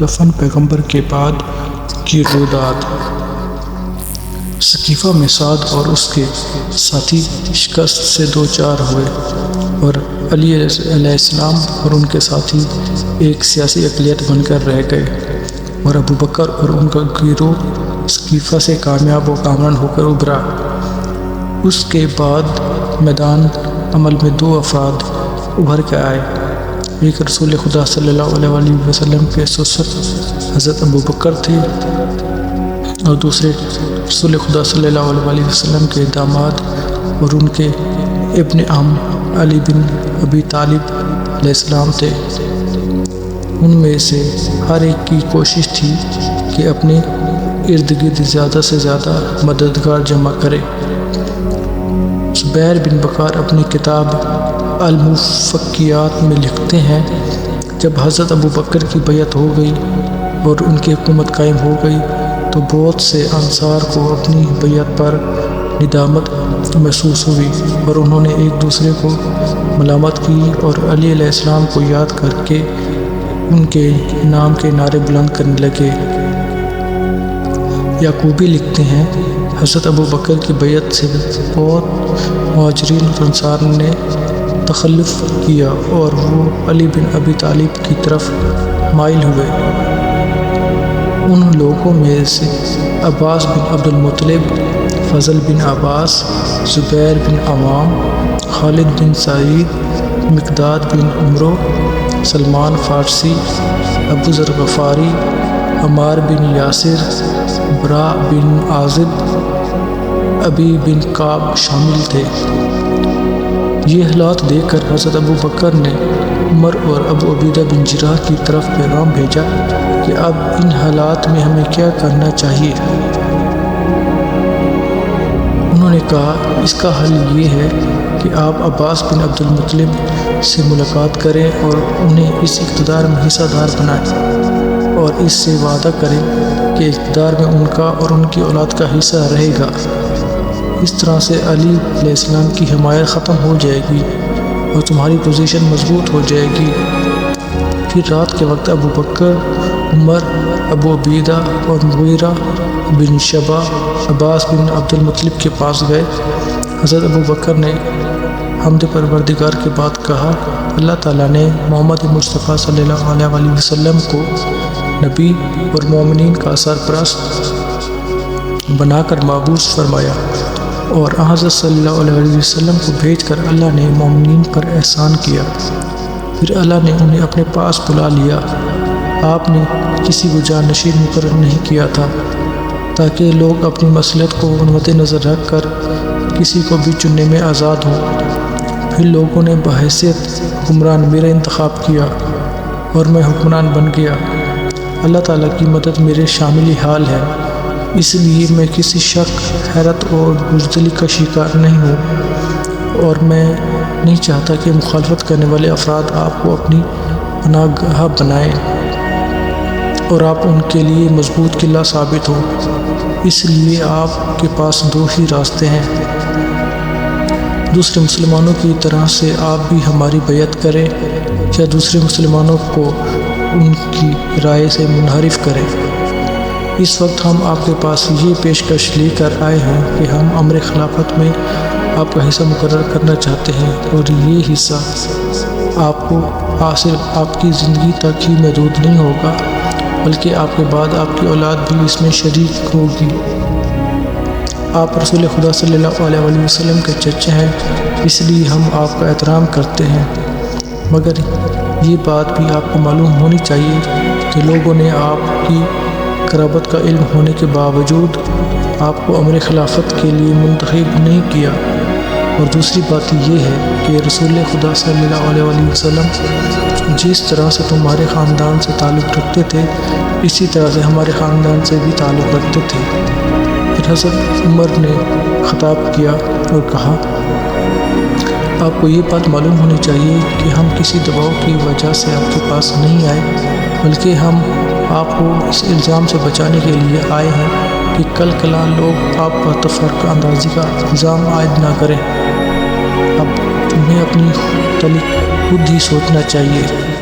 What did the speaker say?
دفن پیغمبر کے بعد کی رودات ثقیفہ میں سعد اور اس کے ساتھی شکست سے دو چار ہوئے اور علی علیہ السلام اور ان کے ساتھی ایک سیاسی اقلیت بن کر رہ گئے اور ابو بکر اور ان کا گروہ ثقیفہ سے کامیاب و کامران ہو کر ابھرا۔ اس کے بعد میدان عمل میں دو افراد ابھر کے آئے۔ ایک رسول خدا صلی اللہ علیہ وسلم کے سسر حضرت ابو بکر تھے اور دوسرے رسول خدا صلی اللہ علیہ وسلم کے داماد اور ان کے ابن عام علی بن ابی طالب علیہ السلام تھے۔ ان میں سے ہر ایک کی کوشش تھی کہ اپنے ارد گرد زیادہ سے زیادہ مددگار جمع کرے۔ زبیر بن بکار اپنی کتاب المفقیات میں لکھتے ہیں، جب حضرت ابو بکر کی بیعت ہو گئی اور ان کی حکومت قائم ہو گئی، تو بہت سے انصار کو اپنی بیعت پر ندامت محسوس ہوئی اور انہوں نے ایک دوسرے کو ملامت کی اور علی علیہ السلام کو یاد کر کے ان کے نام کے نعرے بلند کرنے لگے۔ یعقوبی لکھتے ہیں، حضرت ابو بکر کی بیعت سے بہت مہاجرین اور انصار نے تخلف کیا اور وہ علی بن ابی طالب کی طرف مائل ہوئے۔ ان لوگوں میں سے عباس بن عبد المطلب فضل بن عباس، زبیر بن عوام، خالد بن سعید، مقداد بن عمرو، سلمان فارسی ابو ذر غفاری، عمار بن یاسر، برا بن عازب، ابی بن کعب شامل تھے۔ یہ حالات دیکھ کر حضرت ابو بکر نے عمر اور ابو عبیدہ بن جراح کی طرف پیغام بھیجا کہ اب ان حالات میں ہمیں کیا کرنا چاہیے۔ انہوں نے کہا، اس کا حل یہ ہے کہ آپ عباس بن عبد المطلب سے ملاقات کریں اور انہیں اس اقتدار میں حصہ دار بنائیں اور اس سے وعدہ کریں کہ اقتدار میں ان کا اور ان کی اولاد کا حصہ رہے گا۔ اس طرح سے علی علیہ السلام کی حمایت ختم ہو جائے گی اور تمہاری پوزیشن مضبوط ہو جائے گی۔ پھر رات کے وقت ابو بکر، عمر، ابو عبیدہ اور مغیرہ بن شبا عباس بن عبد المطلب کے پاس گئے۔ حضرت ابو بکر نے حمد پروردگار کے بعد کہا، اللہ تعالیٰ نے محمد مصطفیٰ صلی اللہ علیہ وسلم کو نبی اور مومنین کا سرپرست بنا کر معبوس فرمایا۔ اور حضرت صلی اللہ علیہ وسلم کو بھیج کر اللہ نے مومنین پر احسان کیا۔ پھر اللہ نے انہیں اپنے پاس بلا لیا۔ آپ نے کسی کو جانشین مقرر نہیں کیا تھا، تاکہ لوگ اپنی مصلحت کو مد نظر رکھ کر کسی کو بھی چننے میں آزاد ہوں۔ پھر لوگوں نے بحیثیت حکمران میرا انتخاب کیا اور میں حکمران بن گیا۔ اللہ تعالیٰ کی مدد میرے شاملی حال ہے۔ اس لیے میں کسی شک، حیرت اور بزدلی کا شکار نہیں ہوں اور میں نہیں چاہتا کہ مخالفت کرنے والے افراد آپ کو اپنی پناہ گاہ بنائیں اور آپ ان کے لیے مضبوط قلعہ ثابت ہو اس لیے آپ کے پاس دو ہی راستے ہیں۔ دوسرے مسلمانوں کی طرح سے آپ بھی ہماری بیعت کریں یا دوسرے مسلمانوں کو ان کی رائے سے منحرف کریں۔ اس وقت ہم آپ کے پاس یہ پیشکش لے کر آئے ہیں کہ ہم امر خلافت میں آپ کا حصہ مقرر کرنا چاہتے ہیں اور یہ حصہ آپ کو حاصل آپ کی زندگی تک ہی محدود نہیں ہوگا، بلکہ آپ کے بعد آپ کی اولاد بھی اس میں شریک ہوگی۔ آپ رسول خدا صلی اللہ علیہ وسلم کے چچے ہیں، اس لیے ہم آپ کا احترام کرتے ہیں۔ مگر یہ بات بھی آپ کو معلوم ہونی چاہیے کہ لوگوں نے آپ کی قرابت کا علم ہونے کے باوجود آپ کو امر خلافت کے لیے منتخب نہیں کیا۔ اور دوسری بات یہ ہے کہ رسول خدا صلی اللہ علیہ وسلم جس طرح سے تمہارے خاندان سے تعلق رکھتے تھے، اسی طرح سے ہمارے خاندان سے بھی تعلق رکھتے تھے۔ پھر حضرت عمر نے خطاب کیا اور کہا، آپ کو یہ بات معلوم ہونی چاہیے کہ ہم کسی دباؤ کی وجہ سے آپ کے پاس نہیں آئے، بلکہ ہم آپ کو اس الزام سے بچانے کے لیے آئے ہیں کہ کل کلا لوگ آپ پر تفرق اندازی کا الزام عائد نہ کریں۔ اب تمہیں اپنی تلی خود ہی سوچنا چاہیے۔